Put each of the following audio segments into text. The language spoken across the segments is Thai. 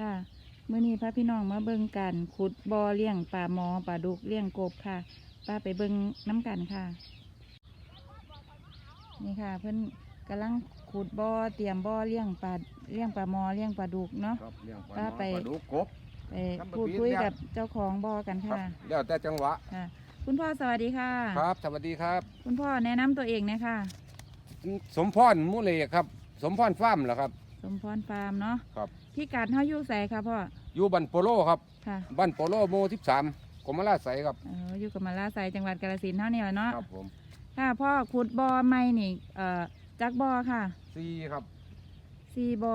ค่ะมื้อนี้พาพี่น้องมาเบิ่งกันขุดบ่อเลี้ยงปลาหมอปลาดุกเลี้ยงกบค่ะป้าไปเบิ่งน้ำกันค่ะ นี่ค่ะ เพิ่นกำลังขุดบ่อเตรียมบ่อเลี้ยงปลาเลี้ยงปลาหมอเลี้ยงปลาดุกเนาะครับเลี้ยงปลาป้าหมอไปปลาดุกกบไปครับพูดคุยกับเจ้าของบ่อกันครับค่ะแล้วแต่จังหวะค่ะ คุณพ่อสวัสดีค่ะ ครับ สวัสดีครับ คุณพ่อแนะนำตัวเองหนะคะสมพรมุเลครับ สมพรฟาร์มเหรอครับ สมพรฟาร์มเนาะครับ พี่กัดเฮาอยู่ไสค่ะพ่ออยู่บันโปโลครับค่ะบันโปโลโมที่สามกรมราชไสยครับเอออยู่กับมาลาไซจังหวัดกาฬสินธุ์เท่านี้แหละเนาะครับผมค่ะพ่อขุดบ่อใหม่นี่เอ่อจักบ่อค่ะซีครับสี่บ่อ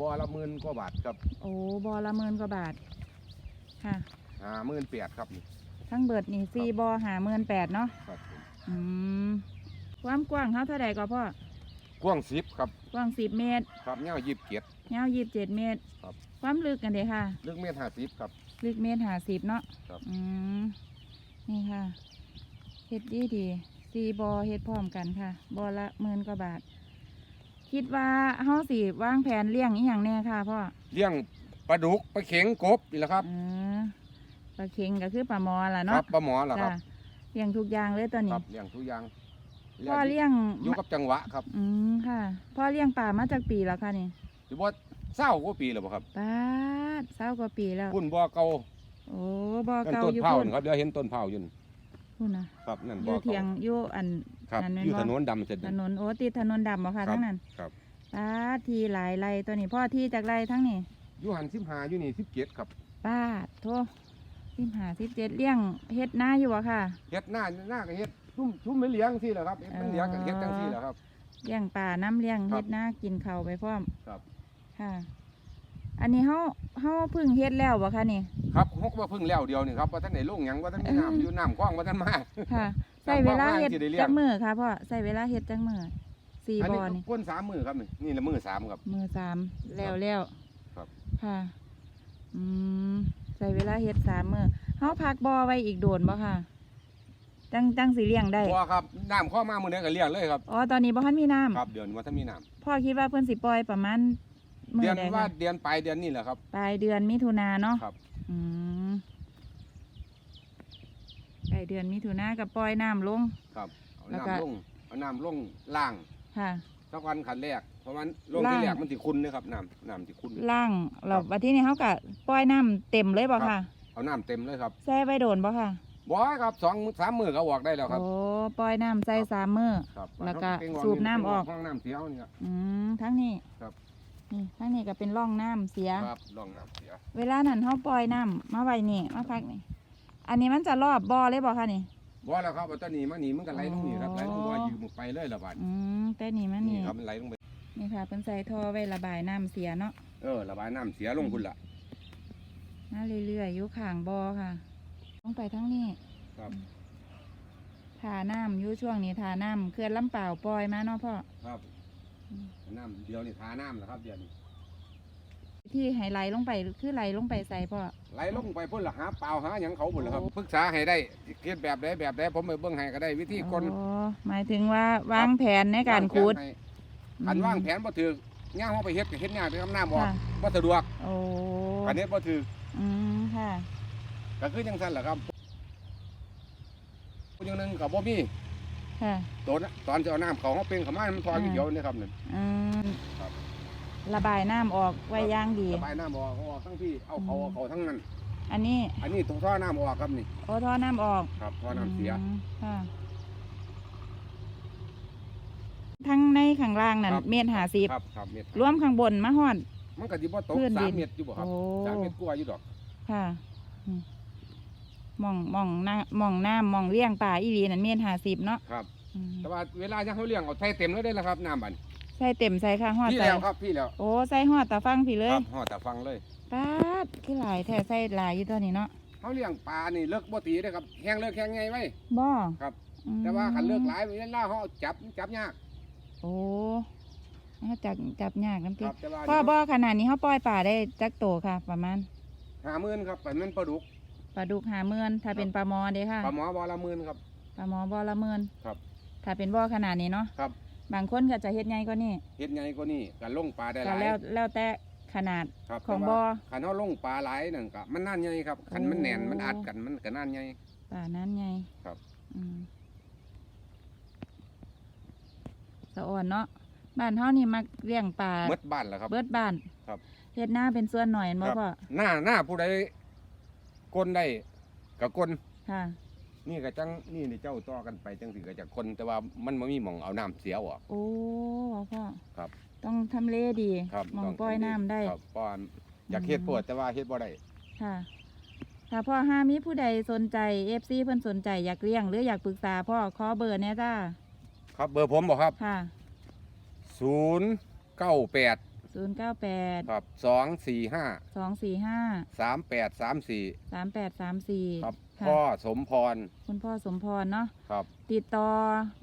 บ่อละหมื่นกว่าบาทครับโอ้บ่อละหมื่นกว่าบาทค่ะห้าหมื่นแปดครับนี่ทั้งเบิดนี่สี่บ่อหาหมื่นแปดเนาะครับผมอืมความกว้างเขาเท่าใดก็พ่อ กว้างสิบครับกว้างสิบเมตรครับเงายิบเกียรติยาวยี่สิบเจ็ดเมตร ครับความลึกกันเด้ค่ะ ลึกเมตรห้าสิบครับ ลึกเมตรหาสิบเนาะครับ อืมนี่ค่ะเฮ็ดดีดีสี่บ่อเฮ็ดพร้อมกันค่ะบ่อละหมื่นกว่าบาท คิดว่าเฮาสิวางแผนเลี้ยงอีหยังแน่ค่ะพ่อเลี้ยงปลาดุกปลาเข็งกบนี่แหละครับ เออปลาเค็งก็คือปลาหมอล่ะคเนาะรับปลาหมอเหรอครับจ้ะเลี้ยงทุกอย่างเลยตัวคนี้รับเลี้ยงทุกอย่าง พ่อเลี้ยงอยู่กับจังหวะครับอืมค่ะพ่อเลี้ยงปลามาจากปีแล้วค่ะนี่ถือว่าเศร้ากว่าปีแล้วบ่ครับปาดเศร้ากว่าปีแล้วพุ่นบ่อเก่าโอ้บ่อนั่นเก่าต้นอยู่เผาพุ่นนะครับเดี๋ยวเห็นต้นเผาอยู่นั่นพุ่นนะครับนั่นอบ่อยู่เถียเก่างอยู่อัน ครับนั่นแม่นอยู่บ่ ถนนดำเสร็จถนนโอ้ติดถนนดำบ่ค่ะครับทั้งนั้นครับปาดทีหลายไรตัวนี้พ่อที่จากไรทั้งนี้อยู่หันสิบหาอยู่นี่สิบเจ็ดครับปาดโทสิบห้าสิบเจ็ดเลี้ยงเฮ็ดนาอยู่บ่ค่ะเฮ็ดหน้าหน้าก็เฮ็ด ทุ่มทุ่มไม่เลี้ยงสิแหละครับเฮ็ดมันเลี้ยงก็เฮ็ดจังซี่แหละครับ เลี้ยงปลาน้ำเลี้ยงครับเฮ็ดนากินข้าวไปพร้อมครับ ค่ะ อันนี้เฮาเฮาเพิ่งเฮ็ดแล้วบ่คะนี่ ครับฮกว่าเพิ่งแล้วเดียวนี่ครับว่าท่านไหนลงหยังว่าท่านมีน้ำอยู่น้ำคว้างว่าท่านมา ค่ะใส่เวลาเฮ็ดสิได้เลี้ยง จักมือค่ะพ่อใส่เวลาเฮ็ดจักมือสี่อันบ่นี้อนี่ก้นสามมือครับนี่นี่ละมือสามครับ มือสามแล้วแล้วครับ ค่ะ อืมใส่เวลาเฮ็ดสามมือเฮาพักบ่อไว้อีกโดนบ่ค่ะ จังจังสิเลี้ยงได้บ่ครับน้ำเข้ามามื้อนี้ก็เลี้ยงเลยครับอ๋อตอนนี้บ่ทันมีน้ำครับเดือนว่าท่านมีน้พ่อคิดว่าเพิ่นสิปล่อยประมาณำมื้เดืออนใดว่าคะเดือนปลายเดือนนี่แหละครับ ปลายเดือนมิถุนาเนาะครับ อืมปลายเดือนมิถุนากับปล่อยน้ำลง ครับเอาแล้วก็ น้ำลงเอาน้ำลงล่างค่ะ สักวันขันแรกเพราะมันลงล่างที่แรกมันสิคุณนะครับน้ำน้ำสิคุณ ล่างเราครับบัดทีนี้เฮาก็ปล่อยน้ำเต็มเลยบ่ครับ ค่ะเอาน้ำเต็มเลยครับแช่ไว้โดนบ่ค่ะ บ่ครับสองสามมือก็ออกได้แล้วครับ โอ้ปล่อยน้ำใส่สามมื้อครับแล้วก็เพิ่งสูบน้ำออก ห้องน้ำเสียนี่ครับ อืมทั้งนี้ครับ นี่ทั้งนี้ก็เป็นร่องน้ำเสีย ครับลองน้ำเสียเวลานั้นเฮาปล่อยน้ำมาไว้นี่มาพักนี่ อันนี้มันจะรอบบ่อเลยบ่คะนี่ บ่แล้วครับเอาตอนนี้มานี่มันก็ไหลลงนี่ครับไหลลงบ่อยืมไปเลยละบาดอืมแต่นี่มันนี่นี่ครับมันไหลลงไปนี่ค่ะเป็นใส่ท่อไว้ระบายน้ำเสียเนาะเออระบายน้ำเสียลงคุณล่ะมาเรื่อยๆอยู่ข้างบ่อค่ะ ลงไปทั้งนี้ครับทาน้ำอยู่ช่วงนี้ทาน้ำเขื่อนลำเปล่าวปล่อยมาเนาะพ่อ ครับอืมน้ำเดียวนี่ทาน้ำแล้วครับ เดี๋ยวนี้ที่ให้ไหลลงไปคือไหลลงไปใส่พ่อไหลลงไปพุ่นละหาเปล่าหาหยังเขาพุ่นละครับปรึกษาให้ได้เฮ็ดแบบใดแบบใดผมไปเบิ่งให้ก็ได้วิธีคนโอ้หมายถึงว่าวางแผนในการขุดอันวางแผนบ่ถือย่างเฮาไปเฮ็ดก็เฮ็ดยากไปทำน้ำออกค่ะบ่สะดวกโอ้อันนี้บ่ถืออืมค่ะ ก็คือจังซั่นแหละครับผู้ยังหนึงก็บ่มีค่ะตอนตอนจะเอาน้ำเขาเฮาเป็นเขามามันทออยู่เดียวนี่ครับนั่น อืมครับ ระบายน้ำออกไว้อย่างดี ระบายน้ำออกเขาออกทั้งพี่เอาเขาอืมเอาเขาทั้งนั้น อันนี้อันนี้ตรงท่อน้ำออกครับนี่โอ้ท่อน้ำออกครับท่อน้ำเสีย มค่ะทั้งในข้างล่างนั่นครับ เมตรหาสิบครับครับเม็ดรวมข้างบนมาหอด มันก็สิบ่ตกพื้นดิสานมเม็ดอยู่บ่ครับโอ้สามเม็ดกว่าอยู่ดอก ค่ะ อืมห มองหมองหน้าหมองน้ำหมองเลี้ยงป่าอีหลีนั่นเมตรหาสิบเนาะครับ อืมแต่ว่าเวลายังเขาเลี้ยงเอาใส่เต็มเลยได้แล้วครับน้ำบัดใส่เต็มใส่ข้างหอดพี่ใส่แล้วครับพี่แล้วโอ้ใส่หอดตาฟังพี่เลคยรับห่อแต่ฟังเลยป๊าดคือหลายแท้ใส่หลายอยู่ตัวนี้เนาะเขาเลี้ยงปลานี่เลิกบ่ตีเด้อครับแห้งเลิกแห้งไงไว้ บ่ครับ อืมแต่ว่าคันเลิกหลายเวลาเขาเอาจับจับยากโอ้เขาจับจับยากน้ำคติรับแต่ว่าพ่อบ่ขนาดนี้เขาปล่อยป่าได้จักโตค่ะ ประมาณ หาหมื่นครับไปมันปลาดุก ปลาดุกหาเมือนถ้าเป็นปลาหมอเด้ค่ะปลาหมอบอละหมื่นครับ ปลาหมอบ่อละเมือนครับ ถ้าเป็นบ่อขนาดนี้เนาะครับ บางคนก็จะเฮ็ดใหญ่กว่านี้เฮ็ดไงก็นี่กันลงปลาได้หก็ลายแล้วแล้วแต่ขนาด ครับของแต่บ่อว่าคันเฮาลงปลาหลายนั่นก็มันน่านใหญ่ครับคันมันแน่นโอ้ มันอัดกันมันก็น่านใหญ่ ป่านั้นไงครับ อืมสะอ่อนเนาะบ้านเฮานี่มักเลี้ยงปลาเบิดบ้านแล้วครับ เบิดบ้านครับ เฮ็ดหน้าเป็นส่วนหน่อยเห็นบ่ครับ พ่อหน้าหน้าผู้ใด กลได้ก็กลค่ะ นี่ก็จังนี่นี่เจ้าต่อกันไปจังสิก็จะคนแต่ว่ามันบ่มีหม่องเอาน้ำเสียออก โอ้พ่อครับ ต้องทำเลดีครับหมองต้ปล่อยน้ำได้ ครับเพราะว่าอยากเฮ็ดโพดแต่ว่าเฮ็ดบ่ได้ค่ะถ้าพ่อห้ามีผู้ใดสนใจเอฟซีเพิ่นสนใจอยากเลี้ยง หรืออยากปรึกษาพ่อขอเบอร์เนี่ยจ้าครับเบอร์ผมบ่ครับค่ะ098 ศูนย์เก้าแปดครับสองสี่ห้า245 3834สามแปดสามสี่ครับค่ะพ่อสมพรคุณพ่อสมพรเนาะครับ ติดต่อ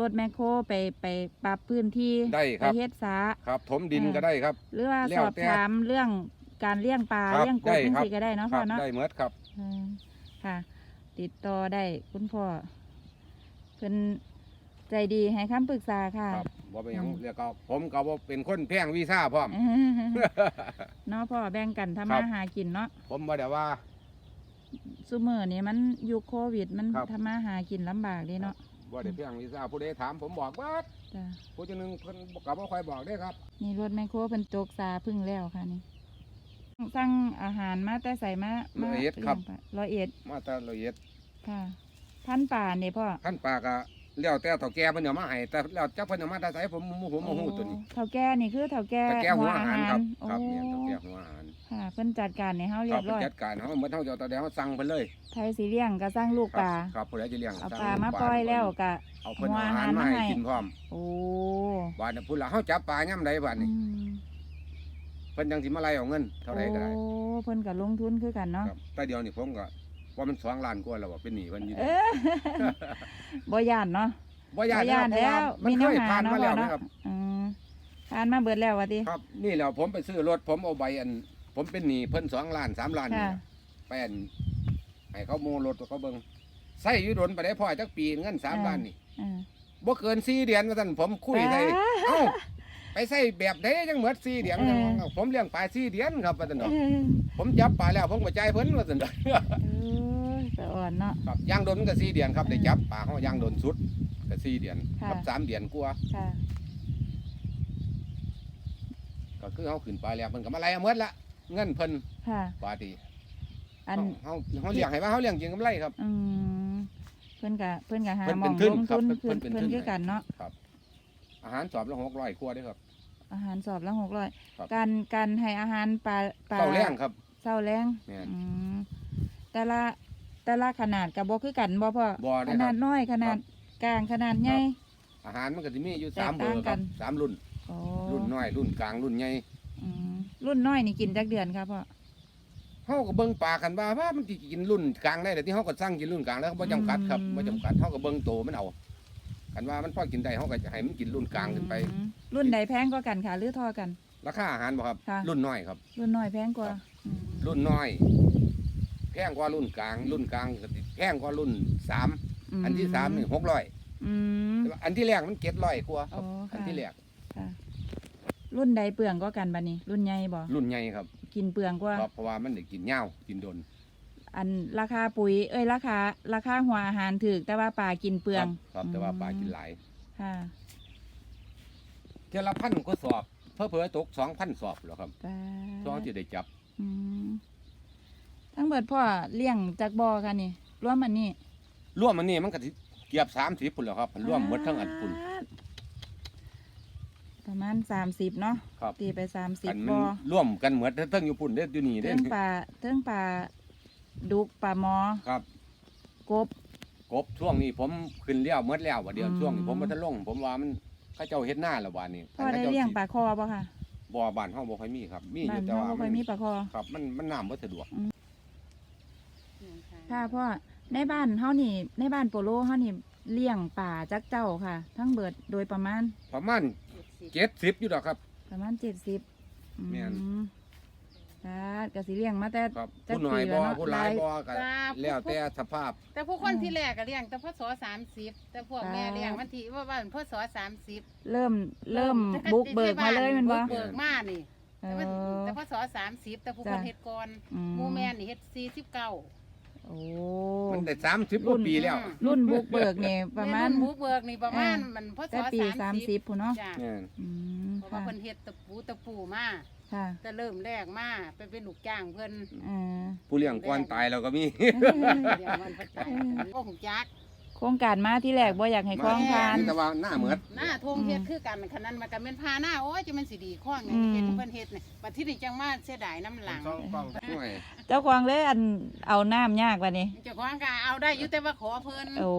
รถแมคโครไปไปปรับพื้นที่ได้คไปรับเฮ็ดสาครับ ถมดินเออก็ได้ครับ หรือว่าแล้สวอบแต่ ถามเรื่องการเลี้ยงปลาครับเลี้ยงกบได้จังครับซี่ก็ได้เนาะคพ่รัอบเนาะ ได้เมดครับเออค่ะ ติดต่อได้คุณพ่อเพิ่น ใจดีให้คำปรึกษาค่ะ ครับบ่เป็นหยังอืมเรียกก็ผมก็บ่เป็นคนแพงวีซ่าพร้อม เนาะพ่อแบ่งกันทำครัมาบ หากินเนาะผมบ่ได้ว่า ซุมื้อนี้มันยุคโควิดมันครับ ทำมาหากินลำบากเด้เนาะบ่ได้แพงวีซ่าผู้ใดถามผมบอกว่าจ้ะผู้จังหนึงเพิ่นก็บ่ค่อยบอกเด้ครับนี่รถแมคโครเพิ่นจกสาพึ่งแล้วค่ะนี่สั่งอาหารมาแต่ใส่มามาร้อยเอ็ดครับลี้ยงปลาร้อยเอ็ดมาแต่ละเอียดค่ะ พันป่านี่พ่อขั้นปลาก็ แล้วแต่เฒ่าแก่เพิ่นเอามาให้แต่แล้วจักเพิ่นเอามาแต่ไสผมบ่ผมบ่ฮู้ตัวนี้โอ้เฒ่าแก่นี่คือเฒ่าแก่แต่แก่หัวอาหารครับโอ้ครับเนี่ยเฒ่าแก่หัวอาหารค่ะเพิ่นจัดการให้เฮาเรีครัยบบร้อยจัดการเฮาเหมือนเฮาจะเอาแต่เดียวเฮาสั่งเพิ่นเลยไทยสิเลี้ยงก็สร้างลูกคปรัลาครับผู้ใดจะเลี้ยงเอาสั่งปลามาลูกปล่อยแล้วก็เอาเพิ่นหัวเอาอาอาหาหารรมามาให้ให้กินพร้อมโอ้บาดนี้พุ่นละเฮาจับปลายามใดบาดนี้อืมเพิ่นจังสิมาไล่เอาเงินเท่าใดก็ได้โอ้เพิ่นก็ลงทุนคือกันเนาะครับแต่เดียวนี่ผมก็ ว่ามัน2ล้านกว่าแล้วว่าเป็นหนี้เพิ่นอยู่เออบ่ย่านเนาะ บ่ย่านบ่ย่านเพราะแล้วมันมีเคเนื้อยหาผ่านเนาะมาพ่แล้อวเนาะนะครับ อืมผ่านมาเบิดแล้วว่าติครับ นี่แหล้วผมไปซื้อรถผมเอาใบอัน ผมเป็นหนี้เพิ่น2ล้าน3ล้านนี่ค่ะล่ะไปอันให้เขาโมรถเขาเบิ่งใส่อยู่ดนไปได้พอจักปีเงิน3ล้านนี่อ่าบ่เกิน4เดือนว่าซั่นผมคุยได้ป๊าเอ้าไปใส่แบบใดจังหมด4เดือนเออผมเลี้ยงปลา4เดือนครับว่าซั่นเอดอกอผมจับปลาแล้วผมก็จ่ายเพิ่นว่าซั่นดอก เออสะ อ่อนเนาะ ครับย่างโดนมันก็4เดือนครับได้จับปลาเฮาย่างโดนสุดก็4เดือนค่ะ กับสามเดือนกว่าค่ะก็คือเฮาขึ้นปลาแล้วเพิ่นก็มาไล่เอาหมดละเงินเพิ่นค่ะปาดีอันเฮาเฮาเลี้ยงให้ว่าเฮาเลี้ยงกินกำไรครับ อืมเพิ่นก็เพิ่นก็หาเพิ่นหมเป็อนงทุนลงครับทุนเพิ่เพิ่นนเป็นเพิ่นทุน คือกันเนาะอาหารสอบละ600ครัวเด้อครับ อาหารสอบละหกร้อยครับ การการให้อาหารปลาปลาเต้าแรงครับ เศร้าแรงแม่น อืมแต่ละ แต่ละขนาดกับบ่คือกันบ่พ่อบ่ขได้คนารัดบน้อยขนาดกลางขนาดใหญ่ อาหารมันก็สิมีอยู่แตกสามเบอร์ต่างคกัรับน สามรุ่นโอ้รุ่นน้อยรุ่นกลางรุ่นใหญ่อืมรุ่นน้อยนี่กินจักเดือนครับพ่อ เฮาก็เบิ่งปลากันว่าว่ามันสิกินรุ่นกลางได้แต่ที่เฮาก็สั่งกินรุ่นกลางแล้วบ่จำกัดครับบ่จำกัดเฮาก็เบิ่งโตมันเอากันว่ามันพอกินได้เฮาก็จะให้มันกินรุ่นกลางขึ้นไป อืมรุ่นใดแพงกว่ากันค่ะหรือเทอกัน ราคาอาหารบ่ครับ ค่ะ รุ่นน้อยครับ รุ่นน้อยแพงกว่าครับ อืมรุ่นน้อย แพงกว่ารุ่นกลาง รุ่นกลางก็สิแพงกว่ารุ่นสามอันที่สามนี่หกร้อยอืม อันที่แรกมันเจ็ดร้อยกว่าครับ อ๋อค่ะ อันที่แรกค่ะ รุ่นใดเปลืองกว่ากันบัดนี้ รุ่นใหญ่บ่รุ่นใหญ่ครับกินเปลืองกว่าครับเพราะว่ามันได้กินเหย้ากินดน อันราคาปุ๋ย เอ้ยราคาราคาหัวอาหารถูกแต่ว่าปลากินเปลืองครับครับแต่ว่าปลากินหลายค่ะเทอละพันก็สอบ เพื่อเพื่อตกสองพันสอบแล้วครับปลาช่วงจะได้จับอืมทั้งเบิดพ่อเลี้ยงจากบ่อค่ะนี่รวมอันนี้ร่วมมันนี่มันก็สิเกือบสามสิบปุ่นแล้วครับมันร่วมหมดทั้งอันปุ่น ประมาณสามสิบเนาะครับ ตีไปสามสิบอันบ่มันอร่วมกันหมดทั้งอยู่ปุ่นเด้ออยู่นี่เทิเด้งปลาเทิงปลาดุกปลาหมอครับ กบ กบช่วงนี้ผมขึ้นเลี้ยวหมดแล้วว่าเดียวอืม ช่วงนี้ผมมาทะลงผมว่ามันเข้าเจ้าเฮ็ดหน้าแล้ววันนี้พ่อได้เลี้ยงปลาคอบ่ค่ะบ่บ้านเฮาบ่ค่อยมีครับ มีอบ้ายู่นแต่เราว่าบ่ค่อยมีปลาคอ ครับมันมันน้ำบ่สะดวก ค่ะพ่อในบ้านเฮานี่ ในบ้านโปโลเฮานี่เลี้ยงป่าจักเจ้าค่ะ ทั้งเบิดโดยประมาณ ประมาณ70อยู่ดอกครับ ประมาณเจ็ดสิบแม่นค่ะกสิเลี้ยงมาแต่ ครับจักผู้น้อยปีแล้บ่วเนาะผู้หลายหลายบ่ก็จ้าแล้วแต่สภาพ แต่พวกคนที่แรกก็เลี้ยงแต่พศสามสิบแต่พวกแม่จ้าเลี้ยงวันที่ว่าวันพศสามสิบเริ่มเริ่มบุกเบิกมาเลยแมันบ่บุกเบิกมานี่เอแต่ว่าอ แต่พศสามสิบแต่ผู้จ้ะคนเฮ็ดก่อนอืหมูแม่นี่เฮ็ดสี่สิบเก้า โอ้มันได้สามสิบกว่าปีแล้วรุ่นบุกเบิกนี่ประมาณ หมูเบิกนี่ประมาณเออมันพศแต่ปีสาสามมสิสิบบผู้เนาะจ้ะเนี่ยอืมเพราะว่าค่ะเพิ่นเฮ็ดตะปูตะปูมาค่ะแต่เริ่มแรกมาไปเป็นลูกจ้างเพิ่นอ่า ผู้เลี้ยงก่อนตายเราก็มี เดี๋ยวมันเพิ่นตายโอ้โหจัก โครงการมาที่แรกบ่อยากให้คลองทานมีแต่ว่าหน้าเหมือนหน้าทงเฮ็ดคือกันคันนั้นมันก็แม่นพาหน้าโอ้ยจะมันสิดีข้องนี่อืมเฮ็ดให้เพิ่นเฮ็ดนี่บัดที่นี่จังมาเสียดายน้ำหลังห่วยเจ้าของเลยอันเอาน้ำยากว่านี่เจ้าของก็เอาได้อยู่แต่ว่าขอเพิ่นโอ้